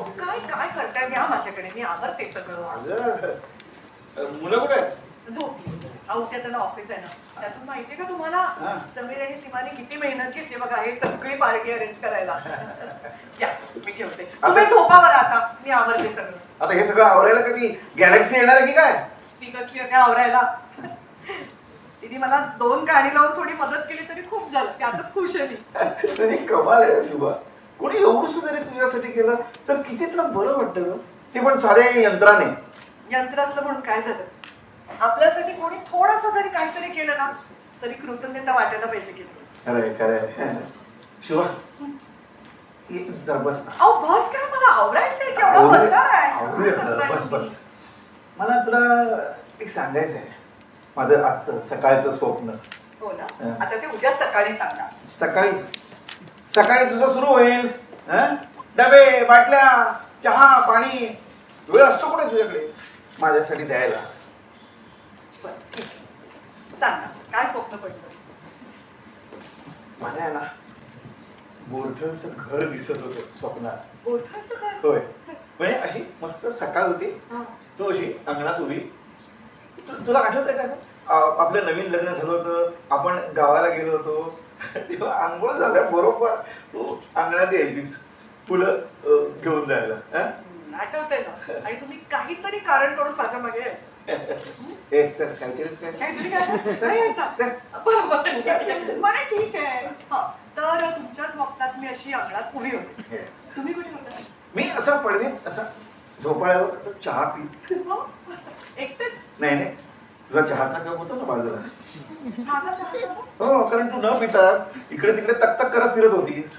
अहो काय काय करताय? या माझ्याकडे मी आवडते सगळं. अगं मुलं कुठे आहेत? झोपली. अहो उद्या त्याला ऑफिस आहे ना. त्यातून माहितीये का तुम्हाला. समीर आणि सीमाने किती मेहनत घेतली बघा हे सगळी पार्टी अरेंज करायला. या मी ठेवते. तुम्ही झोपावर आता. मी आवडते सगळं. आता हे सगळं आवरायला कधी? गॅलेक्सी येणार आहे की काय? ती कसली होती आवरायला? तिने मला दोन गाणी लावून थोडी मदत केली तरी खूप झालं. त्यातच खुश आहे मी. कमाल आहे शुभा. कोणी एवढंच जरी तुझ्यासाठी केलं? तर किती तुला बरं वाटतं ग? ते पण साध्या यंत्राने. यंत्र असलं म्हणून काय झालं? आपल्यासाठी कोणी थोडस जरी काहीतरी केलं ना तरी कृतज्ञता वाटायला पाहिजे की? खरंय खरंय. शिवा. जरा बस. ना अहो बस काय? मला केवढा आवरू दे. बसा. मला तुला एक सांगायचं आहे माझं आजचं सकाळचं स्वप्न. हो ना. आता ते उद्या सकाळी सांगा. सकाळी? सकाळी तुझं सुरू होईल हं? डबे बाटल्या चहा पाणी वेळ असतो कुठे तुझ्याकडे माझ्यासाठी द्यायला. सांगा काय स्वप्न पडलं मला आहे ना घर दिसत होतं स्वप्नात? होय म्हणजे अशी मस्त सकाळ होती हा. तू अशी अंगणात उभी तु- तुला आठवत आहे का ग? आ- आपलं नवीन लग्न झालं होतं आपण गावाला गेलो होतो तेव्हा आंघोळ झाल्या बरोबर. तू अंगणात यायचीस. फुलं घेऊन जायला हं? आठवतंय ना. आणि तुम्ही काहीतरी कारण करून माझ्या मागे यायचं. काहीतरी बरं ठीक आहे. तर तुमच्या स्वप्नात मी अशी अंगणात उभी होते. तुम्ही कुठे होता? मी असा पडवीत असा झोपाळ्यावर असं चहा पीत. हो? एकटेच? नाही नाही. तुझा चहाचा कप होता ना बाजूला? हो कारण तू न पितास इकडे तिकडे तक तक करत फिरत होतीस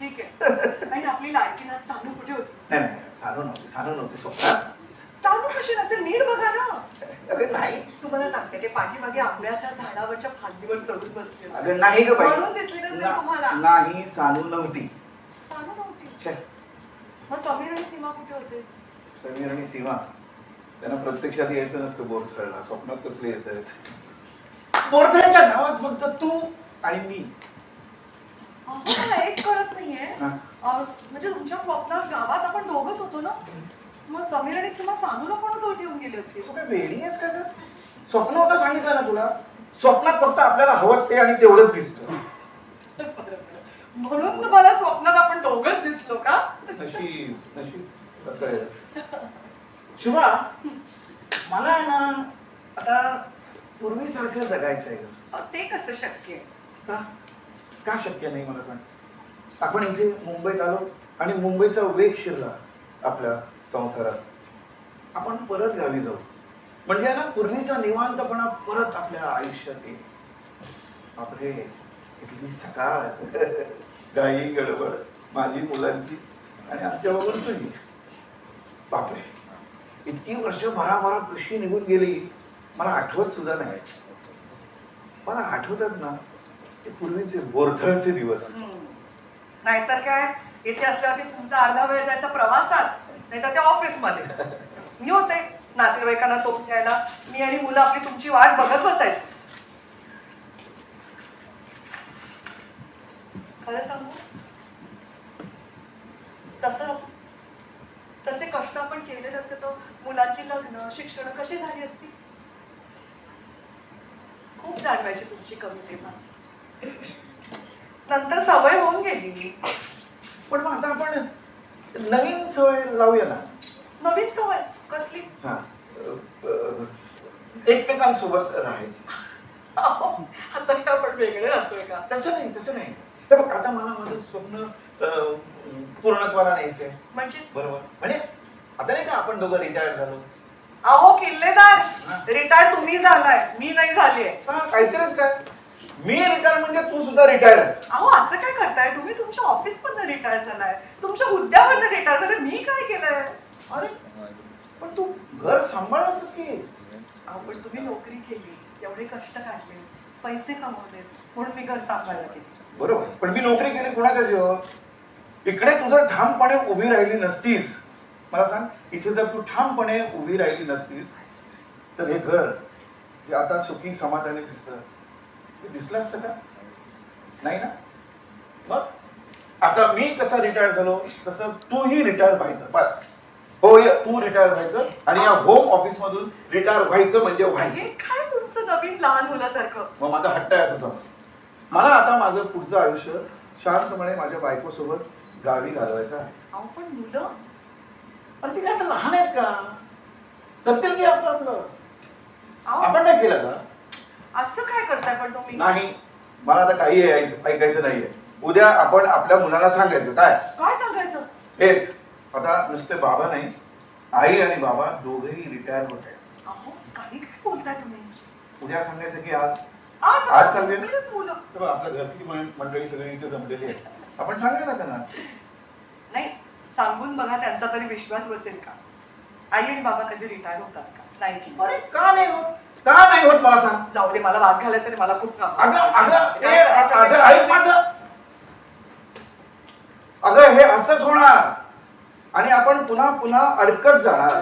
ठीक आहे. आणि आपली लाडकी नाथ सानू कुठे होती? नाही नाही सानू नव्हती सानू नव्हती स्वप्नात सानू कशी नसेल? नीट बघा ना. अगं नाही. तुम्हाला सांगते ते पाठीमागे आंब्याच्या झाडावरच्या फांदीवर चढून बसली. अगं नाही ग बाई. म्हणून दिसली नसेल तुम्हाला. ना- नाही सानू नव्हती. सानू नव्हती. मग समीर आणि सीमा कुठे होते? समीर आणि सीमा. त्यांना प्रत्यक्षात यायचं नसतं बोरथळला स्वप्नात कसले येत आहेत? बोरथळच्या गावात फक्त तू आणि मी. एक कळत नाहीये. म्हणजे तुमच्या स्वप्नात गावात आपण दोघच होतो ना? मग समीर आणि सीमा सानूला कोण जोड येऊन गेले असतील तू काय वेडी आहेस का स्वप्न होतं सांगितलं ना तुला? स्वप्नात फक्त आपल्याला हवं ते आणि तेवढंच दिसतं. म्हणून तुम्हाला स्वप्नात आपण दोघच दिसलो का? नशीब नशीब कळेल शुभा मला आहे ना आता पूर्वीसारखं जगायचं आहे. अहो, ते कसं शक्य आहे? का? का शक्य नाही मला सांग. आपण इथे मुंबईत आलो आणि मुंबईचा वेग शिरला आपल्या संसारात. आपण परत गावी जाऊ. म्हणजे ना पूर्वीचा निवांतपणा परत आपल्या आयुष्यात येईल. बापरे इथली सकाळ. गाई गडबड. माझी मुलांची आणि आमच्या बघून तुझी बापरे. इतकी वर्ष भराभरा कशी निघून गेली मला आठवत सुद्धा नाही. मला आठवतात ना ते पूर्वीचे बोरथळचे दिवस. नाहीतर काय इथे असल्यावरती तुमचा अर्धा वेळ जायचा प्रवासात नाहीतर त्या ऑफिसमध्ये मी होते नातेवाईकांना तोप घ्यायला मी आणि मुलं आपली तुमची वाट बघत बसायचो. खरं सांगू? तसं कष्ट आपण केले नसते तर मुलांची लग्न शिक्षण कशी झाली असती? खूप जाणवायची तुमची कमी तेव्हा. नंतर सवय होऊन गेली. पण मग आता आपण नवीन सवय लावूया ना. नवीन सवय? कसली? हा. एकमेकांसोबत राहायचं. अहो, आता हे आपण वेगळे राहतोय का? तसं नाही तसं नाही. हे बघ आता मला माझं स्वप्न अ, पूर्णत्वाला न्यायचंय. म्हणजे? बरोबर. म्हणजे आता नाही का आपण दोघं रिटायर झालो? अहो किल्लेदार. रिटायर तुम्ही झालाय. मी नाही झालीये. हा काहीतरीच काय? मी रिटायर म्हणजे तू सुद्धा रिटायर अहो असं काय करताय? तुम्ही तुमच्या ऑफिस मधनं रिटायर झालाय. तुमच्या हुद्द्यावरनं रिटायर झालाय. मी काय केलंय? अरे पण तू घर सांभाळायचंच की. अहो पण तुम्ही नोकरी केली. एवढे कष्ट काढले. पैसे कमवले. म्हणून मी घर सांभाळलं केली बरोबर. पण मी नोकरी केली कोणाच्या जीवावर? इकडे तू जर ठामपणे उभी राहिली नसतीस. मला सांग इथे जर तू ठामपणे उभी राहिली नसतीस तर हे घर जे आता सुखी समाधानी दिसतं ते दिसलं असतं का? नाही ना? मग? आता मी कसा रिटायर झालो तसं तूही रिटायर व्हायचं बस. हो ये, तू रिटायर व्हायचं आणि या होम ऑफिस मधून रिटायर व्हायचं म्हणजे हे व्हायचं काय तुमचं नवीन लहान मुलासारखं? मग माझा हट्ट आहे असं मला आता माझं पुढचं आयुष्य शांतपणे माझ्या बायकोसोबत गावी घालवायचं आहे. पण मुलं पण ते काय आता लहान आहेत का? करतील की आपलं आपलं? अहो, आपण नाही केलं का? असं काय करताय पण तुम्ही? नाही मला आता काही ऐकायचं ऐकायचं नाहीये. उद्या आपण आपल्या मुलाला सांगायचं काय? काय सांगायचं? हेच. आता नुसते बाबा नाही आई आणि बाबा दोघेही रिटायर होत आहेत. अहो काही काय बोलताय तुम्ही? उद्या सांगायचं की आज? आज आज सांगेल? तुम्ही मुलं तर आपल्या घरची मं- मंडळी सगळी इथे जमलेली आहे आपण सांगायला ना त्यांना. नाही सांगून बघा त्यांचा तरी विश्वास बसेल का? आई आणि बाबा कधी रिटायर होतात का? नाही की अरे का नाही होत? का नाही होत मला सांग? जाऊ दे मला वाद घालायचं नाही मला खूप काम अगं अगं ऐक करा. माझं अगं हे असंच होणार. आणि आपण पुन्हा पुन्हा अडकत जाणार.